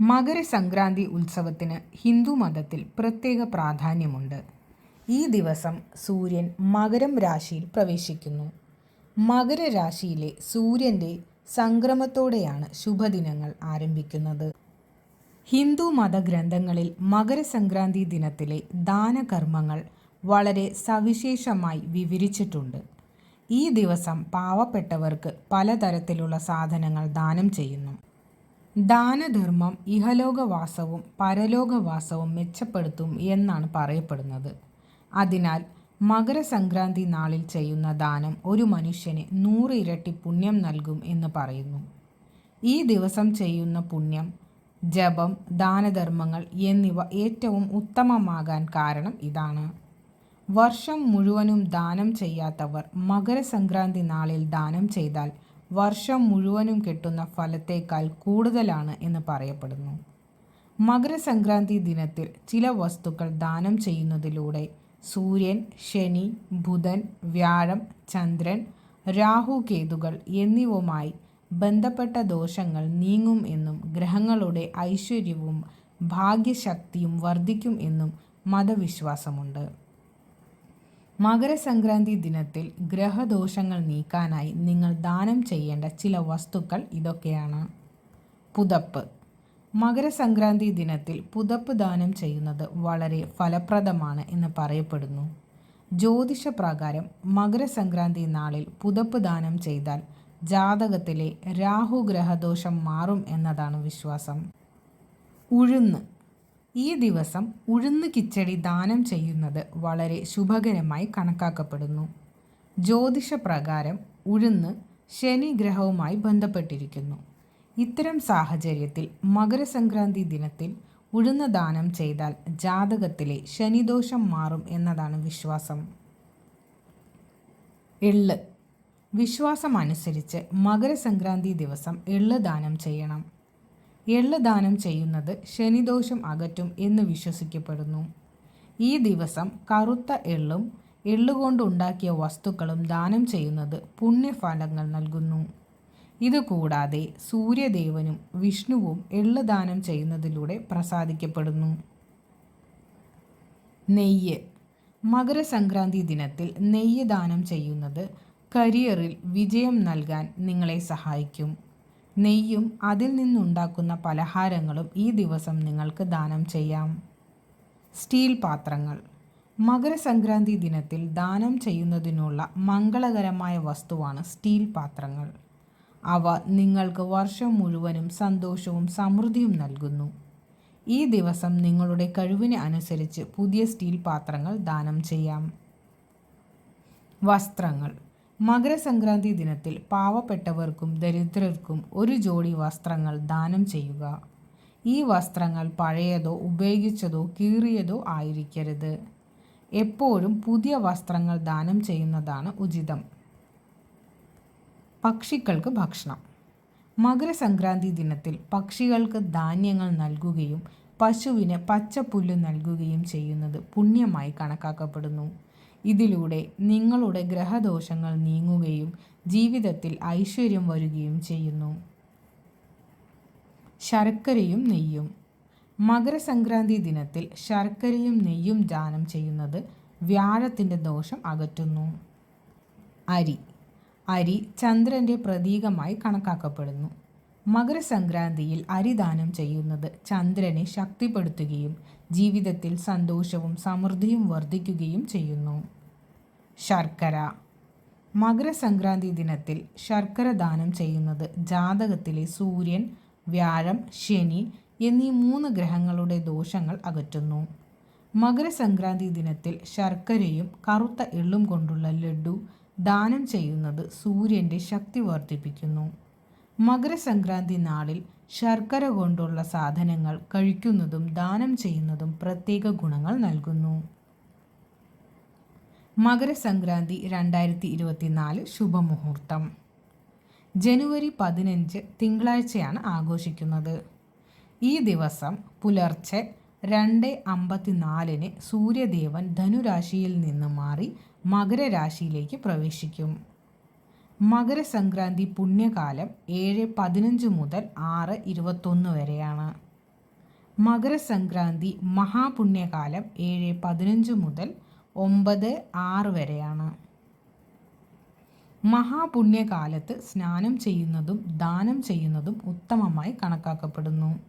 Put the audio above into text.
മകരസംക്രാന്തി ഉത്സവത്തിന് ഹിന്ദു മതത്തിൽ പ്രത്യേക പ്രാധാന്യമുണ്ട്. ഈ ദിവസം സൂര്യൻ മകരം രാശിയിൽ പ്രവേശിക്കുന്നു. മകരരാശിയിലെ സൂര്യന്റെ സംക്രമത്തോടെയാണ് ശുഭദിനങ്ങൾ ആരംഭിക്കുന്നത്. ഹിന്ദു മതഗ്രന്ഥങ്ങളിൽ മകരസംക്രാന്തി ദിനത്തിലെ ദാനകർമ്മങ്ങൾ വളരെ സവിശേഷമായി വിവരിച്ചിട്ടുണ്ട്. ഈ ദിവസം പാവപ്പെട്ടവർക്ക് പലതരത്തിലുള്ള സാധനങ്ങൾ ദാനം ചെയ്യുന്നു. ദാനധർമ്മം ഇഹലോകവാസവും പരലോകവാസവും മെച്ചപ്പെടുത്തും എന്നാണ് പറയപ്പെടുന്നത്. അതിനാൽ മകരസംക്രാന്തി നാളിൽ ചെയ്യുന്ന ദാനം ഒരു മനുഷ്യന് നൂറ് ഇരട്ടി പുണ്യം നൽകും എന്ന് പറയുന്നു. ഈ ദിവസം ചെയ്യുന്ന പുണ്യം ജപം ദാനധർമ്മങ്ങൾ എന്നിവ ഏറ്റവും ഉത്തമമാകാൻ കാരണം ഇതാണ്. വർഷം മുഴുവനും ദാനം ചെയ്യാത്തവർ മകരസംക്രാന്തി നാളിൽ ദാനം ചെയ്താൽ വർഷം മുഴുവനും കിട്ടുന്ന ഫലത്തേക്കാൾ കൂടുതലാണ് എന്ന് പറയപ്പെടുന്നു. മകരസംക്രാന്തി ദിനത്തിൽ ചില വസ്തുക്കൾ ദാനം ചെയ്യുന്നതിലൂടെ സൂര്യൻ ശനി ബുധൻ വ്യാഴം ചന്ദ്രൻ രാഹു കേതുകൾ എന്നിവയുമായി ബന്ധപ്പെട്ട ദോഷങ്ങൾ നീങ്ങും എന്നും ഗ്രഹങ്ങളുടെ ഐശ്വര്യവും ഭാഗ്യശക്തിയും വർദ്ധിക്കും എന്നും മതവിശ്വാസമുണ്ട്. മകരസംക്രാന്തി ദിനത്തിൽ ഗ്രഹദോഷങ്ങൾ നീക്കാനായി നിങ്ങൾ ദാനം ചെയ്യേണ്ട ചില വസ്തുക്കൾ ഇതൊക്കെയാണ്. പുതപ്പ്. മകരസംക്രാന്തി ദിനത്തിൽ പുതപ്പ് ദാനം ചെയ്യുന്നത് വളരെ ഫലപ്രദമാണ് എന്ന് പറയപ്പെടുന്നു. ജ്യോതിഷ പ്രകാരം മകരസംക്രാന്തി നാളിൽ പുതപ്പ് ദാനം ചെയ്താൽ ജാതകത്തിലെ രാഹു ഗ്രഹദോഷം മാറും എന്നതാണ് വിശ്വാസം. ഉഴുന്ന്. ഈ ദിവസം ഉഴുന്ന് കിച്ചടി ദാനം ചെയ്യുന്നത് വളരെ ശുഭകരമായി കണക്കാക്കപ്പെടുന്നു. ജ്യോതിഷപ്രകാരം ഉഴുന്ന് ശനി ഗ്രഹവുമായി ബന്ധപ്പെട്ടിരിക്കുന്നു. ഇത്തരം സാഹചര്യത്തിൽ മകരസംക്രാന്തി ദിനത്തിൽ ഉഴുന്ന് ദാനം ചെയ്താൽ ജാതകത്തിലെ ശനിദോഷം മാറും എന്നതാണ് വിശ്വാസം. എള്ള്. വിശ്വാസമനുസരിച്ച് മകരസംക്രാന്തി ദിവസം എള്ള് ദാനം ചെയ്യണം. എള്ള് ദാനം ചെയ്യുന്നത് ശനിദോഷം അകറ്റും എന്ന് വിശ്വസിക്കപ്പെടുന്നു. ഈ ദിവസം കറുത്ത എള്ളും എള്ളുകൊണ്ടുണ്ടാക്കിയ വസ്തുക്കളും ദാനം ചെയ്യുന്നത് പുണ്യഫലങ്ങൾ നൽകുന്നു. ഇതുകൂടാതെ സൂര്യദേവനും വിഷ്ണുവും എള്ള് ദാനം ചെയ്യുന്നതിലൂടെ പ്രസാദിക്കപ്പെടുന്നു. നെയ്യ്. മകരസംക്രാന്തി ദിനത്തിൽ നെയ്യ് ദാനം ചെയ്യുന്നത് കരിയറിൽ വിജയം നൽകാൻ നിങ്ങളെ സഹായിക്കും. നെയ്യും അതിൽ നിന്നുണ്ടാക്കുന്ന പലഹാരങ്ങളും ഈ ദിവസം നിങ്ങൾക്ക് ദാനം ചെയ്യാം. സ്റ്റീൽ പാത്രങ്ങൾ. മകരസംക്രാന്തി ദിനത്തിൽ ദാനം ചെയ്യുന്നതിനുള്ള മംഗളകരമായ വസ്തുവാണ് സ്റ്റീൽ പാത്രങ്ങൾ. അവ നിങ്ങൾക്ക് വർഷം മുഴുവനും സന്തോഷവും സമൃദ്ധിയും നൽകുന്നു. ഈ ദിവസം നിങ്ങളുടെ കഴിവിന് അനുസരിച്ച് പുതിയ സ്റ്റീൽ പാത്രങ്ങൾ ദാനം ചെയ്യാം. വസ്ത്രങ്ങൾ. മകരസംക്രാന്തി ദിനത്തിൽ പാവപ്പെട്ടവർക്കും ദരിദ്രർക്കും ഒരു ജോഡി വസ്ത്രങ്ങൾ ദാനം ചെയ്യുക. ഈ വസ്ത്രങ്ങൾ പഴയതോ ഉപയോഗിച്ചതോ കീറിയതോ ആയിരിക്കരുത്. എപ്പോഴും പുതിയ വസ്ത്രങ്ങൾ ദാനം ചെയ്യുന്നതാണ് ഉചിതം. പക്ഷികൾക്ക് ഭക്ഷണം. മകരസംക്രാന്തി ദിനത്തിൽ പക്ഷികൾക്ക് ധാന്യങ്ങൾ നൽകുകയും പശുവിന് പച്ചപ്പുല്ല് നൽകുകയും ചെയ്യുന്നത് പുണ്യമായി കണക്കാക്കപ്പെടുന്നു. ഇതിലൂടെ നിങ്ങളുടെ ഗ്രഹദോഷങ്ങൾ നീങ്ങുകയും ജീവിതത്തിൽ ഐശ്വര്യം വരികയും ചെയ്യുന്നു. ശർക്കരയും നെയ്യും. മകരസംക്രാന്തി ദിനത്തിൽ ശർക്കരയും നെയ്യും ദാനം ചെയ്യുന്നത് വ്യാഴത്തിന്റെ ദോഷം അകറ്റുന്നു. അരി. അരി ചന്ദ്രന്റെ പ്രതീകമായി കണക്കാക്കപ്പെടുന്നു. മകരസംക്രാന്തിയിൽ അരിദാനം ചെയ്യുന്നത് ചന്ദ്രനെ ശക്തിപ്പെടുത്തുകയും ജീവിതത്തിൽ സന്തോഷവും സമൃദ്ധിയും വർദ്ധിക്കുകയും ചെയ്യുന്നു. ശർക്കര. മകരസംക്രാന്തി ദിനത്തിൽ ശർക്കര ദാനം ചെയ്യുന്നത് ജാതകത്തിലെ സൂര്യൻ വ്യാഴം ശനി എന്നീ മൂന്ന് ഗ്രഹങ്ങളുടെ ദോഷങ്ങൾ അകറ്റുന്നു. മകരസംക്രാന്തി ദിനത്തിൽ ശർക്കരയും കറുത്ത എള്ളും കൊണ്ടുള്ള ലഡു ദാനം ചെയ്യുന്നത് സൂര്യന്റെ ശക്തി വർദ്ധിപ്പിക്കുന്നു. മകരസംക്രാന്തി നാളിൽ ശർക്കര കൊണ്ടുള്ള സാധനങ്ങൾ കഴിക്കുന്നതും ദാനം ചെയ്യുന്നതും പ്രത്യേക ഗുണങ്ങൾ നൽകുന്നു. മകരസംക്രാന്തി രണ്ടായിരത്തി ഇരുപത്തിനാല് ശുഭമുഹൂർത്തം. ജനുവരി പതിനഞ്ച് തിങ്കളാഴ്ചയാണ് ആഘോഷിക്കുന്നത്. ഈ ദിവസം പുലർച്ചെ രണ്ട് അമ്പത്തിനാലിന് സൂര്യദേവൻ ധനുരാശിയിൽ നിന്ന് മാറി മകരരാശിയിലേക്ക് പ്രവേശിക്കും. മകരസംക്രാന്തി പുണ്യകാലം ഏഴ് പതിനഞ്ച് മുതൽ ആറ് ഇരുപത്തൊന്ന് വരെയാണ്. മകരസംക്രാന്തി മഹാപുണ്യകാലം ഏഴ് പതിനഞ്ച് മുതൽ ഒമ്പത് ആറ് വരെയാണ്. മഹാപുണ്യകാലത്ത് സ്നാനം ചെയ്യുന്നതും ദാനം ചെയ്യുന്നതും ഉത്തമമായി കണക്കാക്കപ്പെടുന്നു.